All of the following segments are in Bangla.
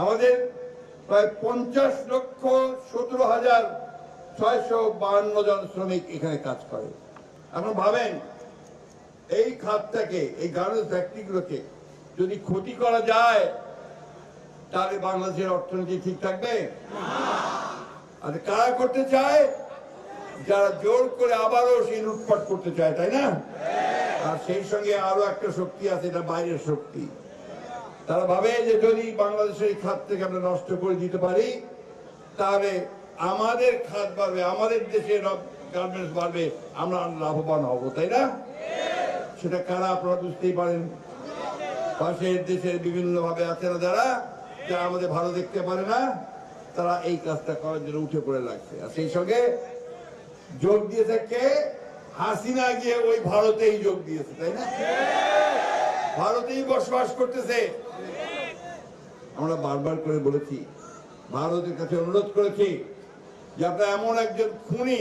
আমাদের প্রায় পঞ্চাশ লক্ষ সতেরো হাজার ছয়শো বাহান্ন জন শ্রমিক এখানে কাজ করে। এখন ভাবেন, এই খাতটাকে, এই গার্মেন্টস ফ্যাক্টরিগুলোকে যদি ক্ষতি করা যায়, তাহলে বাংলাদেশের অর্থনীতি ঠিক থাকবে? আর কারা করতে চায়? যারা জোর করে আবারও সেই লুটপাট করতে চায়, তাই না? আর সেই সঙ্গে আরও একটা শক্তি আছে, এটা বাইরের শক্তি। তারা ভাবে যে যদি বাংলাদেশের এই খাত থেকে আমরা নষ্ট করে দিতে পারি, তাহলে আমাদের খাত বাড়বে, আমাদের দেশের গার্মেন্টস বাড়বে, আমরা লাভবান হব, তাই না? সেটা কারা আপনারা বুঝতেই পারেন। পাশের দেশের বিভিন্ন ভাবে আছে না যারা যারা আমাদের ভালো দেখতে পারে না, তারা এই কাজটা করার জন্য উঠে পড়ে লাগছে। আর সেই সঙ্গে যোগ দিয়েছে কে? হাসিনা গিয়ে ওই ভারতেই যোগ দিয়েছে, তাই না? ভারতেই বসবাস করতেছে। আমরা বারবার করে বলেছি, ভারতের কাছে অনুরোধ করেছি যে এমন একজন খুনি,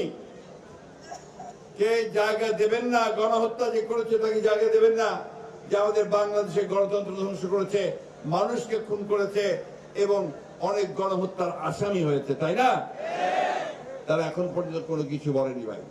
কে জায়গা দেবেন না, গণহত্যা যে করেছে তাকে জায়গা দেবেন না, যে আমাদের বাংলাদেশে গণতন্ত্র ধ্বংস করেছে, মানুষকে খুন করেছে এবং অনেক গণহত্যার আসামি হয়েছে, তাই না? তারা এখন পর্যন্ত কোনো কিছু বলেনি ভাই।